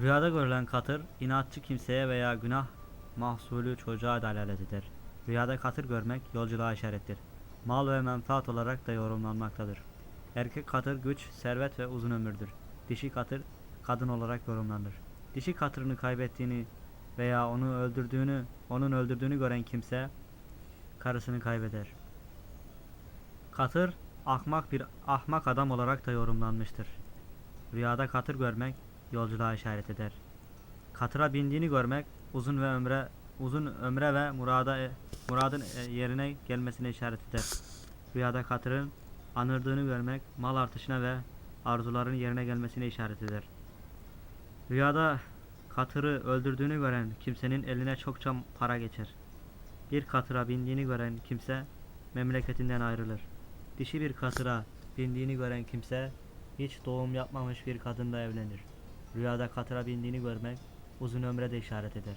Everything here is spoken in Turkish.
Rüyada görülen katır, inatçı kimseye veya günah mahsulü çocuğa dalalet eder. Rüyada katır görmek yolculuğa işarettir. Mal ve menfaat olarak da yorumlanmaktadır. Erkek katır güç, servet ve uzun ömürdür. Dişi katır kadın olarak yorumlanır. Dişi katırını kaybettiğini veya onu öldürdüğünü, onun öldürdüğünü gören kimse karısını kaybeder. Katır ahmak bir ahmak adam olarak da yorumlanmıştır. Rüyada katır görmek yolculuğa işaret eder. Katıra bindiğini görmek uzun ve ömre uzun ömre ve murada muradın e, yerine gelmesine işaret eder. Rüyada katırın anırdığını görmek mal artışına ve arzuların yerine gelmesine işaret eder. Rüyada katırı öldürdüğünü gören kimsenin eline çokça para geçer. Bir katıra bindiğini gören kimse memleketinden ayrılır. Dişi bir katıra bindiğini gören kimse hiç doğum yapmamış bir kadınla evlenir. Rüyada katıra bindiğini görmek uzun ömre de işaret eder.